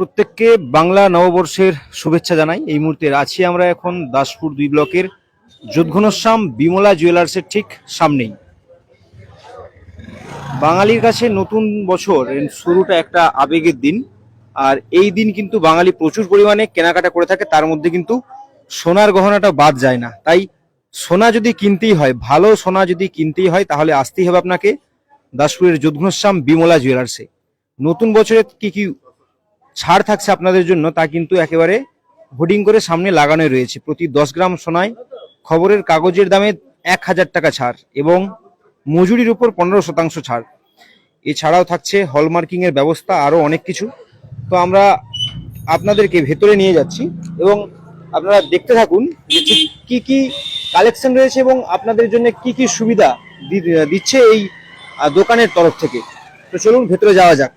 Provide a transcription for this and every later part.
প্রত্যেককে বাংলা নববর্ষের শুভেচ্ছা জানাই। এই মুহূর্তে আছি আমরা এখন দাসপুর দুই ব্লকের যোধঘনশ্যাম বিমলা জুয়েলার্সের ঠিক সামনেই। বাঙালির কাছে নতুন বছর শুরুটা একটা আবেগের দিন। আর এই দিন কিন্তু বাঙালি প্রচুর পরিমাণে কেনাকাটা করে থাকে, তার মধ্যে কিন্তু সোনার গহনাটা বাদ যায় না। তাই সোনা যদি কিনতেই হয়, ভালো সোনা যদি কিনতেই হয়, তাহলে আসতেই হবে আপনাকে দাসপুরের যোধঘনশ্যাম বিমলা জুয়েলার্সে। নতুন বছরে কি কি ছাড় থাকছে আপনাদের জন্য তা কিন্তু একেবারে হোর্ডিং করে সামনে লাগানো রয়েছে। প্রতি দশ গ্রাম সোনায় খবরের কাগজের দামে এক হাজার টাকা ছাড় এবং মজুরির উপর পনেরো শতাংশ ছাড়। এছাড়াও থাকছে হলমার্কিং এর ব্যবস্থা, আরও অনেক কিছু। তো আমরা আপনাদেরকে ভেতরে নিয়ে যাচ্ছি এবং আপনারা দেখতে থাকুন যে কি কি কালেকশন রয়েছে এবং আপনাদের জন্য কি কি সুবিধা দিচ্ছে এই দোকানের তরফ থেকে। তো চলুন ভেতরে যাওয়া যাক।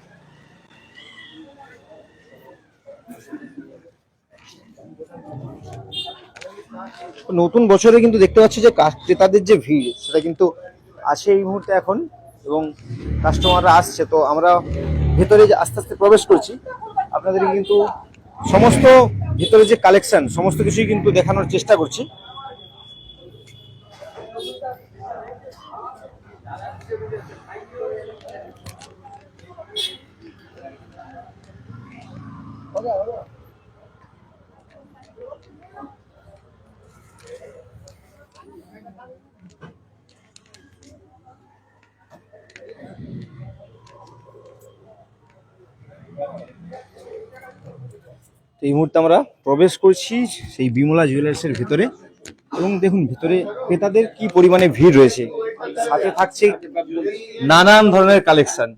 নতুন বছরে কিন্তু দেখতে পাচ্ছি যে ক্রেতাদের যে ভিড়, সেটা কিন্তু আছে এই মুহূর্তে এখন, এবং কাস্টমাররা আসছে। তো আমরা ভেতরে যে আস্তে আস্তে প্রবেশ করছি আপনাদের কিন্তু সমস্ত ভেতরে যে কালেকশন সমস্ত কিছুই কিন্তু দেখানোর চেষ্টা করছি। তো এই মুহূর্তে আমরা প্রবেশ করছি সেই বিমলা জুয়েলার্সের ভিতরে। এবং দেখুন, ভিতরে ক্রেতাদের কি পরিমাণে ভিড় রয়েছে। সাথে থাকছে নানান ধরনের কালেকশন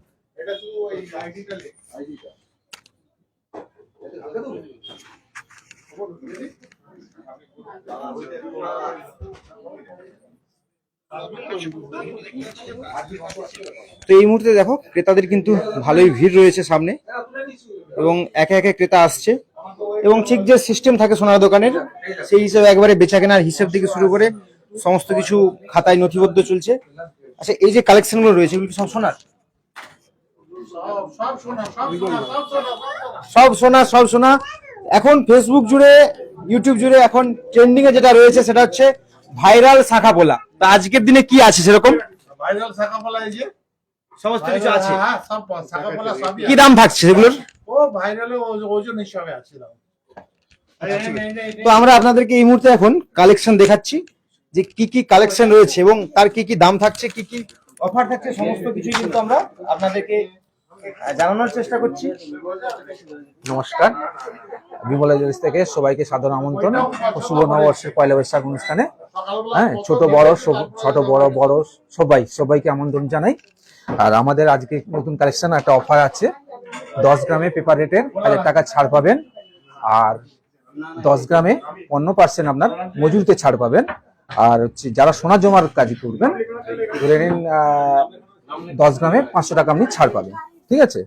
তো এই মুহূর্তে দেখো, ক্রেতাদের কিন্তু ভালোই ভিড় রয়েছে সামনে। এবং একে একে ক্রেতা আসছে। এবং ঠিক যে সিস্টেম থাকে সোনার দোকানের সেই হিসেবে একবারে বেচা কেনার হিসেব থেকে শুরু করে সমস্ত কিছু খাতায় নথিবদ্ধ চলছে। আচ্ছা এই যে কালেকশনগুলো রয়েছে এগুলো সব সোনার? সব সোনা সব সোনা। এখন ফেসবুক জুড়ে ইউটিউব জুড়ে এখন ট্রেন্ডিং এ যেটা রয়েছে সেটা হচ্ছে ভাইরাল শাখা পোলা তা আজকের দিনে কি আছে সেরকম? ভাইরাল শাখাপালা এই যে? সমস্ত কিছু আছে। হ্যাঁ কি দাম থাকছে সেগুলোর? ও ভাইরালে ওজন হিসাবে আছে দাম তো আমরা আপনাদেরকে এই মুহূর্তে এখন কালেকশন দেখাচ্ছি যে কি কি কালেকশন রয়েছে এবং তার কি কি দাম থাকছে কি কি অফার থাকছে সমস্ত কিছুই কিন্তু আমরা আপনাদেরকে জানানোর চেষ্টা করছি। নমস্কার। বিমলা জুয়েলার্স থেকে সবাইকে সাধারণ আমন্ত্রণ। ও শুভ নববর্ষের পয়লা বৈশাখ অনুষ্ঠানে। হ্যাঁ ছোট বড় সব- ছোট বড় বড় সবাই সবাইকে আমন্ত্রণ জানাই। আর আমাদের আজকে নতুন কালেকশন একটা অফার আছে। দশ গ্রামে পেপার রেটের হাজার টাকা ছাড় পাবেন। আর দশ গ্রামে পনেরো পার্সেন্ট আপনার মজুরিতে ছাড় পাবেন। আর হচ্ছে যারা সোনা জমার কাজ করবেন, ধরে নিন দশ গ্রামে পাঁচশো টাকা আপনি ছাড় পাবেন। ঠিক আছে?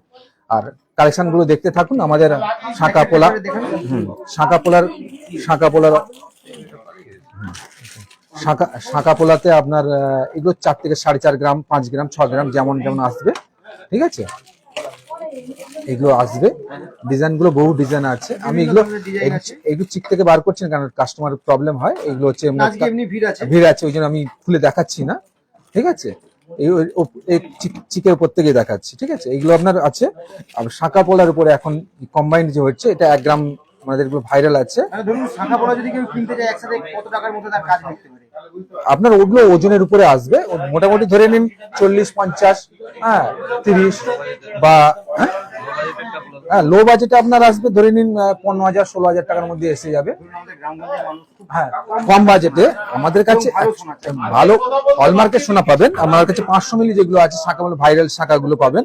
আর কালেকশনগুলো দেখতে থাকুন, আমাদের শাঁকা পোলা শাঁকা পোলার শাঁকা পোলার শাঁকা শাঁকা পোলাতে আপনার এগুলো চার থেকে সাড়ে চার গ্রাম, পাঁচ গ্রাম, ছ গ্রাম যেমন যেমন আসবে। ঠিক আছে? এগুলো আসবে। ডিজাইনগুলো বহু ডিজাইন আছে। আমি এগুলো এগুলো- চিক থেকে বার করছি না কারণ কাস্টমার প্রবলেম হয়। এগুলো হচ্ছে ভিড় আছে। ওই জন্য আমি খুলে দেখাচ্ছি না। ঠিক আছে? চিকের উপর থেকে দেখাচ্ছি। ঠিক আছে? এগুলো আপনার আছে। আর শাঁকা পোলার উপরে এখন কম্বাইন্ড যে হচ্ছে এটা এক গ্রাম আমাদের ভাইরাল আছে। ধরুন শাখা পড়া যদি কেউ কিনতে যায় একসাথে কত টাকার মধ্যে তার কাজ করতে আপনার ওগুলো ওজনের উপরে আসবে। মোটামুটি ধরে নিন চল্লিশ, পঞ্চাশ হ্যাঁ তিরিশ বা হ্যাঁ? হ্যাঁ লো বাজেটে আপনার আসবে ধরে নিন পনেরো হাজার, ষোলো হাজার টাকার মধ্যে এসে যাবে। হ্যাঁ কম বাজেটে আমাদের কাছে ভালো হলমার্কের সোনা পাবেন। আমার কাছে পাঁচশো মিলি যেগুলো আছে, শাখা ভাইরাল শাখাগুলো পাবেন।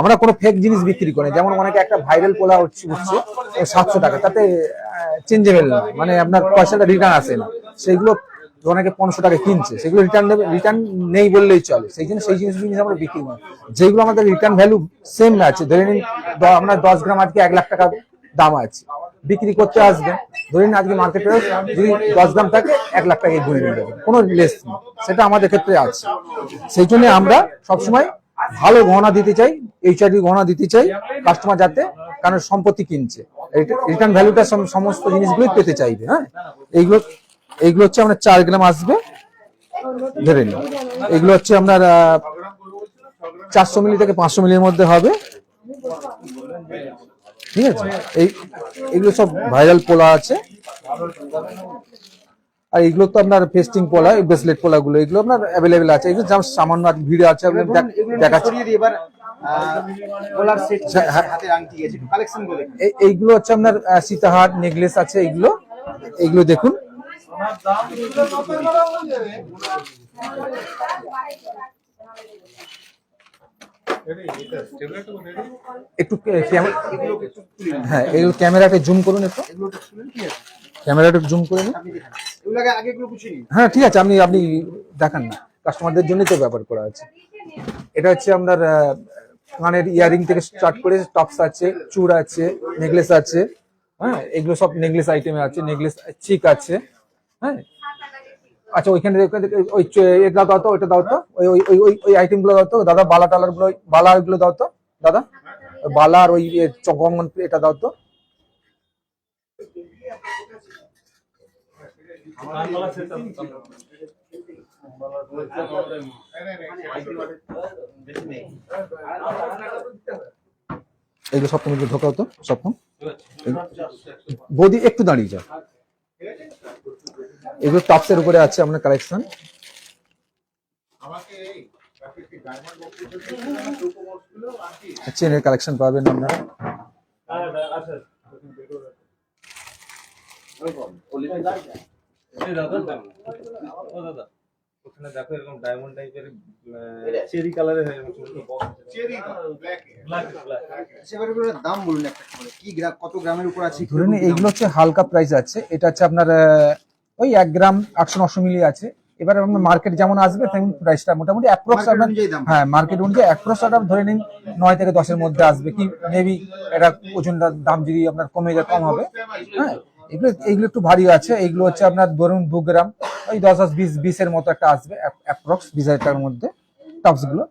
আমরা কোনো ফেক জিনিস বিক্রি করি যেমন অনেকে একটা ভাইরাল পোলা হচ্ছে উঠছে সাতশো টাকা, তাতে চেঞ্জেবেল না। মানে আপনার পয়সাটা রিটার্ন আসে না। সেইগুলো অনেকে পনেরোশো টাকা কিনছে, সেগুলো রিটার্ন নেবে রিটার্ন নেই বললেই চলে। সেই জন্য সেই জিনিস জিনিস আমরা বিক্রি করি। যেগুলো আমাদের রিটার্ন ভ্যালু সেম আছে। ধরে নিন আপনার দশ গ্রাম আজকে এক লাখ টাকা দাম আছে। বিক্রি করতে আসবেন ধরে নিন, আজকে মার্কেটে যদি দশ গ্রাম থাকে, এক লাখ টাকায় ঘুরে নিয়ে যাবেন কোনো লেস নেই। সেটা আমাদের ক্ষেত্রে আছে। সেই জন্য আমরা সবসময় ভালো গহনা দিতে চাই এইচআরডি গহনা দিতে চাই কাস্টমার যাতে কারণ সম্পত্তি কিনছে। রিটার্ন ভ্যালুটা সমস্ত জিনিসগুলোই পেতে চাইবে হ্যাঁ? এইগুলো এইগুলো হচ্ছে আপনার চার গ্রাম আসবে। ধরে নিন। এগুলো হচ্ছে আপনার চারশো মিলি থেকে পাঁচশো মিলির মধ্যে হবে। ঠিক আছে? এই এগুলো সব ভাইরাল পোলা আছে। আর এগুলো তো আপনার পেস্টিং পোলা ব্রেসলেট পোলা গুলো এগুলো আপনার অ্যাভেলেবেল আছে। এগুলো যেমন সামান্য ভিড় আছে আপনি দেখাচ্ছি। হ্যাঁ। এই- এইগুলো হচ্ছে আপনার সীতাহার নেকলেস আছে এগুলো। এগুলো দেখুন। একটু হ্যাঁ এগুলো ক্যামেরাটা জুম করুন একটু। ক্যামেরাটা জুম করে হ্যাঁ ঠিক আছে, আপনি আপনি দেখান না। কাস্টমারদের জন্যই তো ব্যাপার করা আছে। এটা হচ্ছে আপনার কানের ইয়ারিং থেকে স্টার্ট করে টপস আছে, চূড় আছে, নেকলেস আছে। হ্যাঁ এগুলো সব নেকলেস আইটেমে আছে, নেকলেস চিক আছে। হ্যাঁ। আচ্ছা ওইখানে ওই এটা দাও তো, ওইটা দাও তো। ওই ওই ওই, ওই- আইটেমগুলো দাও তো। দাদা, বালা টালারগুলো, বালা গুলো দাও তো, দাদা। বালা আর ওই চকমন এটা দাও তো। এগুলো সব তুমি ঢোকাও তো সব বৌদি, একটু দাঁড়িয়ে যাও। এগুলো টপসের উপরে আছে আপনার কালেকশন আমাকে এই প্যাকেটটি ডায়মন্ড বক্স চেনের কালেকশন পাবেন আপনারা ওখানে দেখো এরকম ডায়মন্ড টাইপের চেরি কালারের হয়ে চেরি ব্ল্যাক সেবার এগুলোর দাম বলুন একটা করে কি গ্রাম কত গ্রামের উপর আছে? ধরে নিন এইগুলো হচ্ছে হালকা প্রাইস আছে। এটা হচ্ছে আপনার ওই এক গ্রাম আটশো নশো মিলি আছে। এবার আপনার মার্কেট যেমন আসবে তেমন প্রাইসটা মোটামুটি অ্যাপ্রক্স আপনার হ্যাঁ মার্কেট অনুযায়ী অ্যাপ্রক্স আপনার ধরে নিন নয় থেকে দশের মধ্যে আসবে। কি মেবি এটা ওজনটার দাম যদি আপনার কমে যায় কম হবে। হ্যাঁ এগুলো এগুলো একটু ভারী আছে। এগুলো হচ্ছে আপনার ধরুন দু গ্রাম ওই দশ দশ বিশ বিশের মতো একটা আসবে অ্যাপ্রক্স বিশ হাজার টাকার মধ্যে টপসগুলো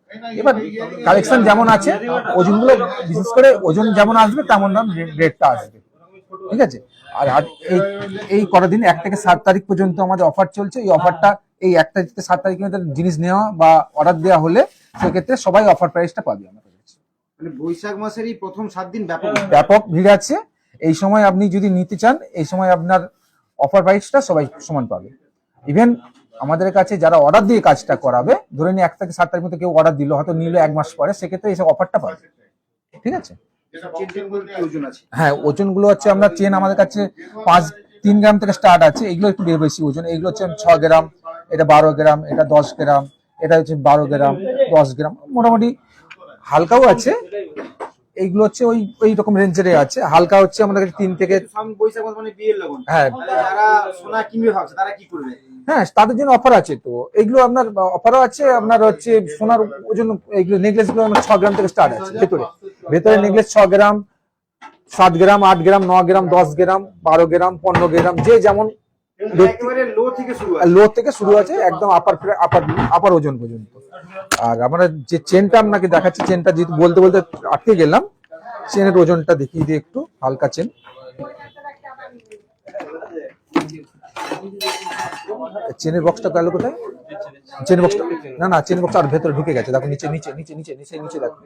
এবার কালেকশন যেমন আছে ওজনগুলো বিশেষ করে ওজন যেমন আসবে তেমন দাম রেটটা আসবে। ঠিক আছে? আর এই এই কটা দিন এক থেকে সাত তারিখ পর্যন্ত আমাদের অফার চলছে। এই অফারটা এই এক তারিখ থেকে সাত তারিখের মধ্যে জিনিস নেওয়া বা অর্ডার দেওয়া হলে সেক্ষেত্রে সবাই অফার প্রাইসটা পাবে আমাদের কাছে। মানে বৈশাখ মাসেরই প্রথম সাত দিন ব্যাপক ব্যাপক ভিড় আছে। এই সময় আপনি যদি নিতে চান এই সময় আপনার অফার প্রাইসটা সবাই সমান পাবে। ইভেন আমাদের কাছে যারা অর্ডার দিয়ে কাজটা করাবে ধরে নিন এক থেকে সাত তারিখ মধ্যে কেউ অর্ডার দিল হয়তো নিল এক মাস পরে সেক্ষেত্রে এইসব অফারটা পাবে। ঠিক আছে? হ্যাঁ ওজনগুলো হচ্ছে আমরা চেন আমাদের কাছে পাঁচ তিন গ্রাম থেকে স্টার্ট আছে এগুলো একটু বেশি ওজন এগুলো হচ্ছে ছ গ্রাম এটা বারো গ্রাম এটা দশ গ্রাম এটা হচ্ছে বারো গ্রাম দশ গ্রাম মোটামুটি হালকাও আছে এইগুলো হচ্ছে ওই ওই রকম রেঞ্জের আছে হালকা হচ্ছে আমাদের কাছে তিন থেকে মানে হ্যাঁ। তাহলে সোনা কিনবে ভাবছে তারা কি করবে? হ্যাঁ তাদের জন্য অফার আছে তো এগুলো আপনার অফারও আছে আপনার হচ্ছে সোনার ওজন এগুলো নেকলেসগুলো ছ গ্রাম থেকে স্টার্ট আছে ভেতরে। ভেতরে নেকলেস ছ গ্রাম সাত গ্রাম আট গ্রাম ন গ্রাম দশ গ্রাম বারো গ্রাম পনেরো গ্রাম যে যেমন একেবারে লো থেকে শুরু আছে। লো থেকে শুরু আছে একদম আপার আপার আপার ওজন পর্যন্ত। আর আমরা যে চেনটা আপনাকে দেখাচ্ছি চেনটা যেহেতু বলতে বলতে আটকে গেলাম। চেনের ওজনটা দেখিয়ে দিই একটু হালকা চেন চেনের বক্সটা গেল কোথায়? চেন বক্সটা না না চেন বক্সটা আর ভেতরে ঢুকে গেছে। দেখো নিচে নিচে নিচে নিচে নিচে নিচে দেখো।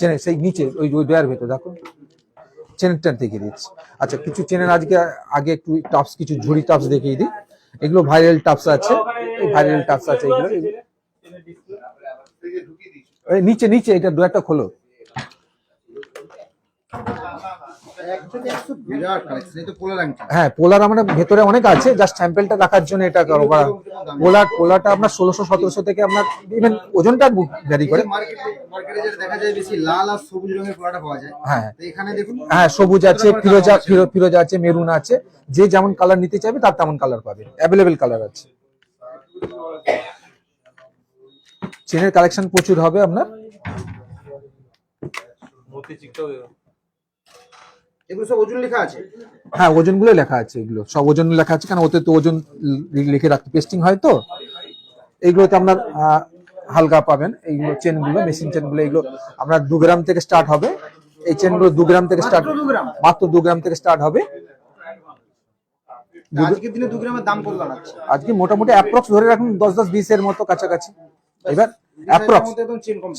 চেনের সেই নিচে, ওই ওই ডয়ার ভেতর, দেখো। চেনটা দেখিয়ে দিচ্ছি। আচ্ছা কিছু চেনের আজকে, আগে একটু টপস কিছু ঝুড়ি টপস দেখিয়ে দিই। এগুলো ভাইরাল টাপস আছে। ভাইরাল টাপস আছে এগুলো। নিচে নিচে, এটা ডয়ারটা খোলো। হ্যাঁ পোলার আমরা ভেতরে অনেক আছে জাস্ট স্যাম্পেলটা রাখার জন্য এটা করা পোলার পোলারটা আপনার ষোলোশো সতেরোশো থেকে আপনার ইভেন ওজনটা ভ্যারি করে। মার্কেটে মার্কেটে যেটা দেখা যায় বেশি লাল আর সবুজ রঙের পোলাটা পাওয়া যায়। হ্যাঁ। তো এখানে দেখুন হ্যাঁ সবুজ আছে ফিরোজা ফিরো ফিরোজা আছে মেরুন আছে যে যেমন কালার নিতে চাইবে তার তেমন কালার পাবে। অ্যাভেলেবেল কালার আছে। চেনের কালেকশন প্রচুর হবে আপনার। মতি চিকটাও এগুলো সব ওজন লেখা আছে? হ্যাঁ ওজনগুলো লেখা আছে এগুলো। সব ওজন লেখা আছে কারণ ওতে তো ওজন লিখে রাখতে পেস্টিং হয় তো। এগুলোতে আপনার হালকা পাবেন। এইগুলো চেনগুলো মেশিন চেনগুলো এগুলো আমরা দু গ্রাম থেকে স্টার্ট হবে। এই চেনগুলো দু গ্রাম থেকে স্টার্ট মাত্র দু গ্রাম? থেকে স্টার্ট হবে। আজকের দিনে দু গ্রামের দাম কত দাঁড়াচ্ছে? আজকে মোটামুটি অ্যাপ্রক্স ধরে রাখুন দশ দশ বিশ এর মতো কাছাকাছি। এবার অ্যাপ্রক্স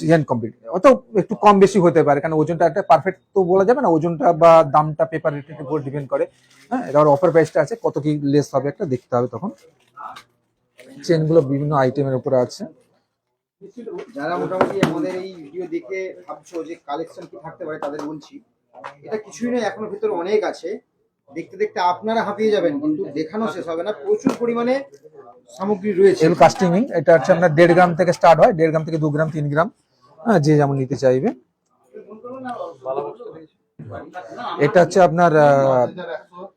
চেন কমপ্লিট অত একটু কম বেশি হতে পারে কারণ ওজনটা একটা পারফেক্ট তো বলা যাবে না ওজনটা বা দামটা পেপার রেটের উপর ডিপেন্ড করে। হ্যাঁ এবার অফার প্রাইসটা আছে কত কি লেস হবে একটা দেখতে হবে তখন। চেনগুলো বিভিন্ন আইটেমের উপরে আছে। যারা মোটামুটি আমাদের এই ভিডিও দেখে ভাবছ যে কালেকশন কি থাকতে পারে তাদের বলছি এটা কিছুই নয় এখনও ভিতরে অনেক আছে। দেখতে দেখতে আপনারা হাঁপিয়ে যাবেন কিন্তু দেখানো শেষ হবে না। প্রচুর পরিমাণে সামগ্রী রয়েছে। এগুলো কাস্টিং এটা হচ্ছে আপনার দেড় গ্রাম থেকে স্টার্ট হয়, দেড় গ্রাম থেকে দু গ্রাম, তিন গ্রাম হ্যাঁ যে যেমন নিতে চাইবে। এটা হচ্ছে আপনার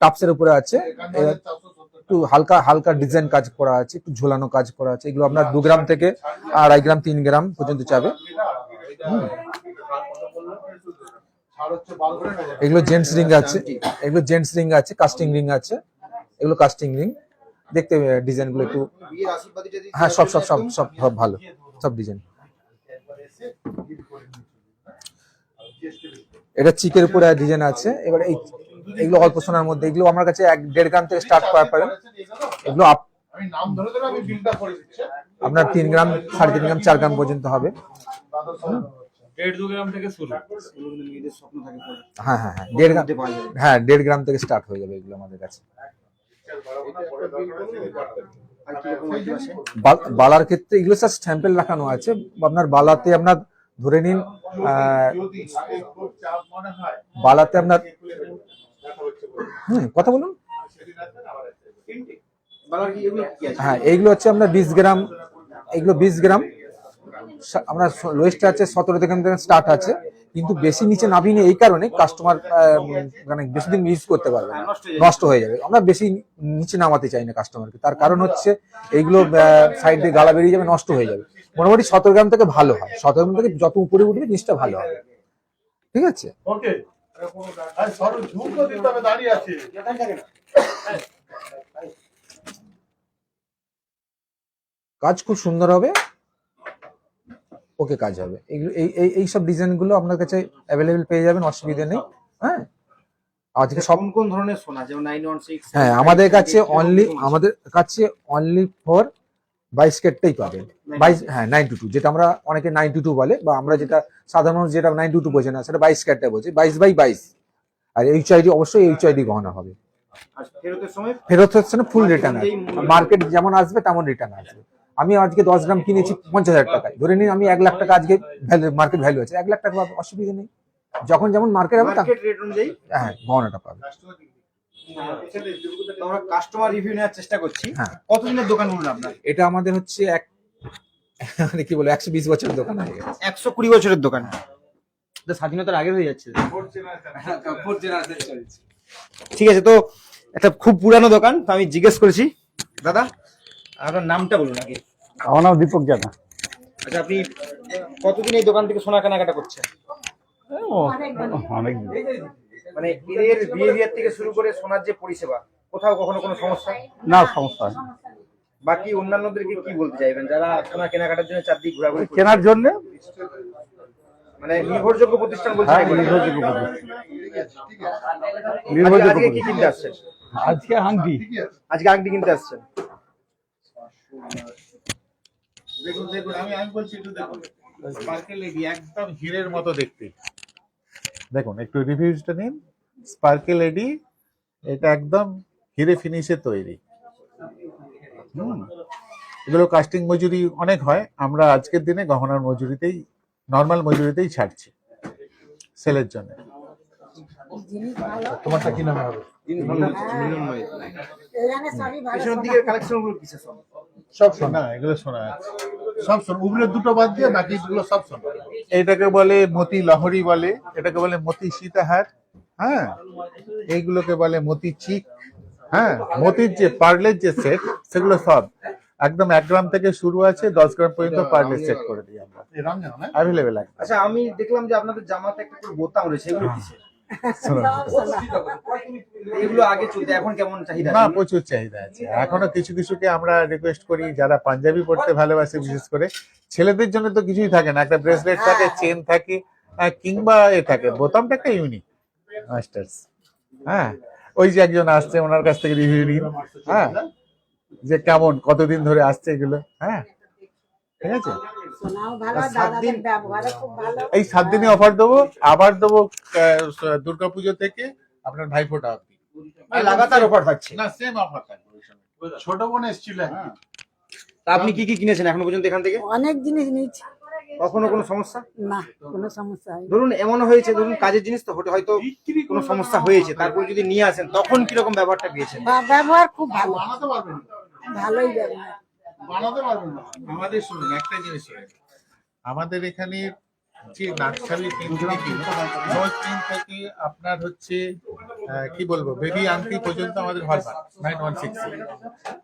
টাপসের উপরে আছে। একটু হালকা হালকা ডিজাইন কাজ করা আছে, একটু ঝোলানো কাজ করা আছে। এগুলো আপনার দু গ্রাম থেকে আড়াই গ্রাম, তিন গ্রাম পর্যন্ত হুম। এগুলো জেন্টস রিং আছে, এগুলো জেন্টস রিং আছে কাস্টিং রিং আছে, এগুলো কাস্টিং রিং দেখতে ডিজাইনগুলো একটু হ্যাঁ সব সব সব সব সব ভালো। সব ডিজাইন এটা চিকের উপরে ডিজাইন আছে। এবার এই এগুলো অল্প সোনার মধ্যে। এগুলো আমার কাছে এক দেড় গ্রাম থেকে স্টার্ট করা পাবেন এগুলো আপ- আমি নাম ধরে ধরে আমি বিলটা করে দিচ্ছি আপনার তিন গ্রাম সাড়ে তিন গ্রাম চার গ্রাম পর্যন্ত হবে। হ্যাঁ হ্যাঁ হ্যাঁ। দেড় গ্রাম মধ্যে পাওয়া যাবে। হ্যাঁ দেড় গ্রাম থেকে স্টার্ট হয়ে যাবে এগুলো আমাদের কাছে। বালার ক্ষেত্রে এগুলো স্যার স্ট্যাম্পেল রাখানো আছে। আপনার বালাতে আপনার ধরে নিন বালাতে আপনার। হুম, কথা বলুন। হ্যাঁ এইগুলো হচ্ছে আপনার বিশ গ্রাম এগুলো বিশ গ্রাম। আপনার লোয়েস্ট আছে সতেরো থেকে স্টার্ট আছে। কিন্তু বেশি নিচে নামিয়ে এই কারণে কাস্টমার মানে বেশি দিন ইউজ করতে পারবে না। নষ্ট হয়ে যাবে। আমরা বেশি নিচে নামাতে চাই না কাস্টমারকে তার কারণ হচ্ছে এইগুলো সাইড দিয়ে গালা বেরিয়ে যাবে নষ্ট হয়ে যাবে। মোটামুটি সতেরো গ্রাম থেকে ভালো হয়। সতেরো গ্রাম থেকে যত উপরে উঠবে জিনিসটা ভালো হবে। ঠিক আছে। কাজ খুব সুন্দর হবে। ওকে কাজ হবে। এই এই এই সব ডিজাইনগুলো আপনার কাছে অ্যাভেলেবেল পেয়ে যাবেন অসুবিধা নেই। হ্যাঁ? আজকে সব কোন ধরনের সোনা? যেমন নাইন ওয়ান সিক্স হ্যাঁ আমাদের কাছে অনলি আমাদের কাছে অনলি ফর বাইশ কেটটাই পাবেন। বাইশ হ্যাঁ নাইন টু টু যেটা আমরা অনেকে নাইন টু টু বলে বা আমরা যেটা সাধারণ মানুষ যেটা নাইন টু টু বোঝে না সেটা বাইশ ক্যাটটা বোঝে বাইশ বাই বাইশ। আর এইচ আইডি অবশ্যই এইচ আইডি গহনা হবে। ফেরতের সময়? ফেরত হচ্ছে না ফুল রিটার্ন মার্কেট যেমন আসবে তেমন রিটার্ন আসবে। আমি আজকে দশ গ্রাম কিনেছি পঞ্চাশ হাজার টাকায়। ধরে নিন আমি এক লাখ টাকা আজকে ভ্যালু মার্কেট ভ্যালু আছে। এক লাখ টাকা পাবো, অসুবিধা নেই। যখন যেমন মার্কেট হবে তা- রেট অনুযায়ী হ্যাঁ গহনাটা পাবে। আমরা কাস্টমার রিভিউ নেওয়ার চেষ্টা করছি। হ্যাঁ। কতদিনের দোকান বলুন আপনার? এটা আমাদের হচ্ছে এক মানে কি বলে একশো বিশ বছরের দোকান হয়ে গেছে। একশো কুড়ি বছরের দোকান। স্বাধীনতার আগে হয়ে যাচ্ছে। ঠিক আছে তো একটা খুব পুরানো দোকান তো আমি জিজ্ঞেস করেছি। দাদা? আপনার নামটা বলুন আগে। আমার নাম দীপক জানা আচ্ছা আপনি কতদিন এই দোকান থেকে সোনা কেনাকাটা করছেন অনেক মানে এদের বিহেভিয়ার থেকে শুরু করে সোনার যে পরিষেবা কোথাও কখনো কোনো সমস্যা? না সমস্যা বাকি অন্যান্যদেরকে কি বলতে চাইবেন? যারা সোনা কেনাকাটার জন্য চারদিক ঘোরাঘুরি কেনার জন্য? মানে নির্ভরযোগ্য প্রতিষ্ঠান বলছেন হ্যাঁ নির্ভরযোগ্য প্রতিষ্ঠান। নির্ভরযোগ্য কি কিনতে আসছেন? আজকে আংটি। আজকে আংটি কিনতে আসছেন? দেখুন দেখুন আমি আমি বলছি একটু দেখুন। স্পার্কেল এডি একদম হীরের মতো দেখতে। দেখুন একটু রিভিউজটা নিন। স্পার্কেল এডি এটা একদম হিরে ফিনিশে তৈরি। এগুলো কাস্টিং মজুরি অনেক হয়। আমরা আজকের দিনে গহনার মজুরিতেই নর্মাল মজুরিতেই ছাড়ছি সেলের জন্য। তোমারটা কি নামে হবে? কিসের সব সব শোনা। এগুলো শোনা আছে। সব শোনা ওগুলো দুটো বাদ দিয়ে বাকিগুলো সব শোনা। এটাকে বলে মতি লহরি বলে এটাকে বলে মতি সীতাহার হ্যাঁ? এইগুলোকে বলে মতি চিক হ্যাঁ? মতির যে পার্লের যে সেট সেগুলো সব। একদম এক গ্রাম থেকে শুরু আছে দশ গ্রাম পর্যন্ত পার্লের সেট করে দিই আমরা। অ্যাভেলেবেল আছে। আচ্ছা আমি দেখলাম যে আপনাদের জামাতে একটা বোতাম রয়েছে এগুলো কিসের? সোনার এগুলো আগে চলতে এখন কেমন চাহিদা না প্রচুর চাহিদা আছে। এখনও কিছু কিছুকে আমরা রিকোয়েস্ট করি যারা পাঞ্জাবি পড়তে ভালোবাসে বিশেষ করে। ছেলেদের জন্য তো কিছুই থাকে না একটা ব্রেসলেট থাকে চেন থাকে কিংবা এ থাকে বোতামটা একটা ইউনিক মাস্টার্স হ্যাঁ ওই যে একজন আসছে ওনার কাছ থেকে রিভিউ নিন হ্যাঁ যে কেমন কতদিন ধরে আসছে এগুলো। হ্যাঁ ঠিক আছে? সাত দিন- এই সাত দিনই অফার দেবো আবার দেবো দুর্গা পুজো থেকে আপনার ভাইফোঁটা অব্দি লাগাতার অফার থাকছে। না সেম অফার থাকবে ছোট বোন এসেছিল তা আপনি কি কি কিনেছেন এখনও পর্যন্ত এখান থেকে? অনেক জিনিস নিচ্ছি কখনো কোনো সমস্যা? না কোনো সমস্যা ধরুন এমন হয়েছে ধরুন কাজের জিনিস তো হয়তো কোনো সমস্যা হয়েছে তারপরে যদি নিয়ে আসেন তখন কীরকম ব্যবহারটা পেয়েছেন? ব্যবহার খুব ভালো। ভালোই ব্যবহার। আমাদের শুনুন, একটা জিনিস। আমাদের এখানে যে থেকে আপনার হচ্ছে কি বলব বেবি আংটি পর্যন্ত আমাদের হলমার্ক নাইন ওয়ান সিক্স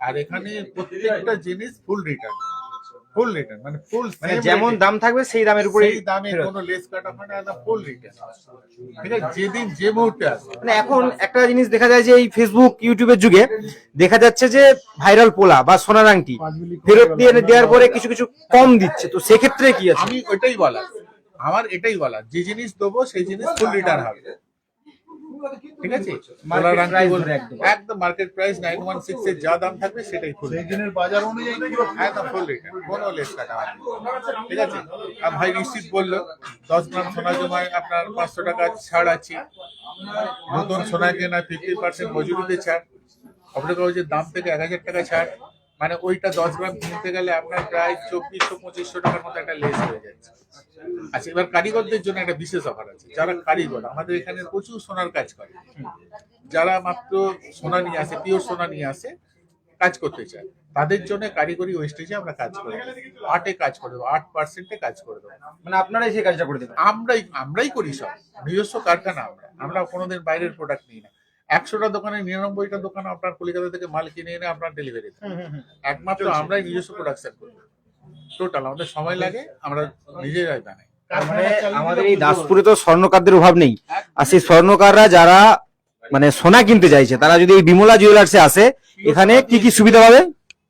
আর এখানে প্রত্যেকটা জিনিস ফুল রিটার্ন ফুল রিটার্ন মানে ফুল মানে যেমন দাম থাকবে সেই দামের উপরে সেই দামে কোনো লেস কাটা হয় না ফুল রিটার্ন ঠিক আছে যেদিন যে মুহূর্তে আসবে। মানে এখন একটা জিনিস দেখা যায় যে এই ফেসবুক ইউটিউবের যুগে দেখা যাচ্ছে যে ভাইরাল পোলা বা সোনার আংটি ফেরত দিয়ে দেওয়ার পরে কিছু কিছু কম দিচ্ছে। তো সেক্ষেত্রে কি আছে? আমি ওইটাই বলার। আমার এটাই বলা যে জিনিস দেবো সেই জিনিস ফুল রিটার্ন হবে। ঠিক আছে? একদম। একদম market price nine one six এর যা দাম থাকবে সেটাই ফুল দিনের বাজার অনুযায়ী একদম ফুল রিটার্ন কোনো লেস না। ঠিক আছে? আর ভাই নিশ্চিত বলল দশ গ্রাম সোনা জমায় আপনার পাঁচশো টাকা ছাড় আছে। নতুন সোনা কেনা ফিফটি পার্সেন্ট মজুরিতে ছাড়। খবরের কাগজের দাম থেকে এক হাজার টাকা ছাড়। মানে ওইটা দশ গ্রাম কিনতে গেলে আপনার প্রায় চব্বিশশো পঁচিশশো টাকার মতো একটা লেস হয়ে যাচ্ছে। আচ্ছা এবার কারিগরদের জন্য একটা বিশেষ অফার আছে। যারা কারিগর আমাদের এখানে প্রচুর সোনার কাজ করে। যারা মাত্র সোনা নিয়ে আসে পিওর সোনা নিয়ে আসে কাজ করতে চায়। তাদের জন্য কারিগরি ওয়েস্টেজে আমরা কাজ করে দেবো। আটে কাজ করে দেবো আট পার্সেন্টে কাজ করে দেবো। মানে আপনারাই সেই কাজটা করে দেবেন? আমরাই আমরাই করি সব। নিজস্ব কারখানা আমরা। আমরা কোনোদিন বাইরের প্রোডাক্ট নিই না। একশোটা দোকানে নিরানব্বইটা দোকান আপনার কলকাতা থেকে মাল কিনে এনে আপনার ডেলিভারি একমাত্র আমরাই নিজস্ব প্রোডাকশন করি। টোটাল আমাদের সময় লাগে আমরা নিজেরাই বানাই। মানে আমাদের এই দাসপুরে তো স্বর্ণকারদের অভাব নেই। আর সেই স্বর্ণকাররা যারা মানে সোনা কিনতে চাইছে তারা যদি এই বিমলা জুয়েলার্সে আসে এখানে কি কি সুবিধা পাবে?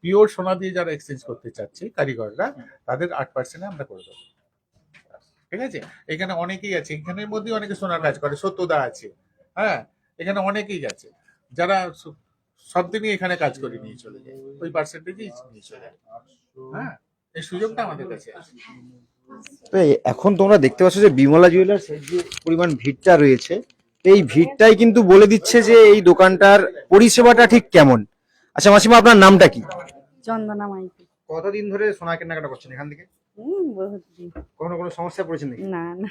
পিওর সোনা দিয়ে যারা এক্সচেঞ্জ করতে চাচ্ছে কারিগররা তাদের আট পার্সেন্টে আমরা করে দেবো। ঠিক আছে? এখানে অনেকেই আছে এখানের মধ্যে অনেকে সোনার কাজ করে সত্যদা আছে। হ্যাঁ এখানে অনেকেই আছে। যারা সব দিনই এখানে কাজ করে নিয়ে চলে যায়। ওই পার্সেন্টেজই নিয়ে চলে যায়। হ্যাঁ। এই সুযোগটা আমাদের কাছে আছে। এখন তোমরা দেখতে পাচ্ছ যে বিমলা জুয়েলার্স এর যে পরিমাণ ভিড়টা রয়েছে এই ভিড়টাই কিন্তু বলে দিচ্ছে যে এই দোকানটার পরিষেবাটা ঠিক কেমন। আচ্ছা মাসিমা আপনার নামটা কি? চন্দনা মাইতি। কতদিন ধরে সোনা কেনাকাটা করছেন এখান থেকে? হুম বহুত দিন। কখনো কোনো সমস্যায় পড়েছেন নাকি? না না।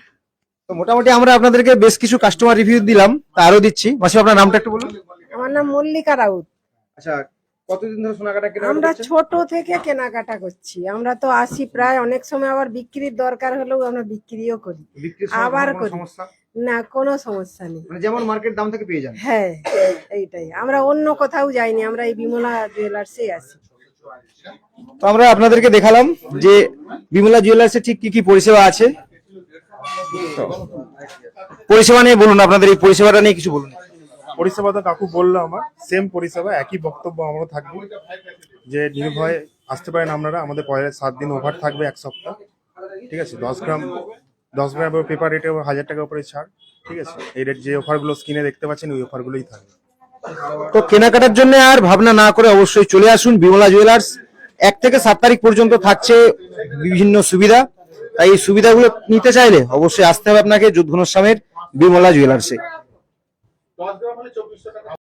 তো মোটামুটি আমরা আপনাদেরকে বেশ কিছু কাস্টমার রিভিউ দিলাম তা আরও দিচ্ছি। মাসিমা আপনার নামটা একটু বলুন। আমার নাম মল্লিকা রাউত। আচ্ছা কতদিন ধরে সোনা কাটা আমরা ছোট থেকে কেনাকাটা করছি। আমরা তো আসি প্রায় অনেক সময় আবার বিক্রির দরকার হলেও আমরা বিক্রিও করি। আবার করি। না কোনো সমস্যা নেই। মানে যেমন মার্কেট দাম থেকে পেয়ে যান। হ্যাঁ এইটাই। আমরা অন্য কোথাও যাইনি আমরা এই বিমলা জুয়েলার্সে আসি তো আমরা আপনাদেরকে দেখালাম যে বিমলা জুয়েলার্সে ঠিক কি কি পরিষেবা আছে। পরিষেবা নিয়ে বলুন আপনাদের এই পরিষেবাটা নিয়ে কিছু বলুন। পরিষেবা তো কাকু বলল আমার সেম পরিষেবা, একই বক্তব্য আমরা থাকব। যে নির্ভয়ে আসতে পারেন আপনারা, আমাদের পয়লা সাত দিন ওভার থাকবে এক সপ্তাহ। ঠিক আছে, দশ গ্রাম দশ গ্রাম পেপার রেটে হাজার টাকা উপরে ছাড়। ঠিক আছে, এই রেট যে অফারগুলো স্ক্রিনে দেখতে পাচ্ছেন, ওই অফারগুলোই থাকবে। তো কেনাকাটার জন্য আর ভাবনা না করে অবশ্যই চলে আসুন বিমলা জুয়েলার্স এক থেকে সাত তারিখ পর্যন্ত থাকছে বিভিন্ন সুবিধা। তাই এই সুবিধাগুলো নিতে চাইলে অবশ্যই আসতে হবে আপনাকে যুদ্ধ বিমলা জুয়েলার্সে দশ গ্রাম হলে চব্বিশশো টাকা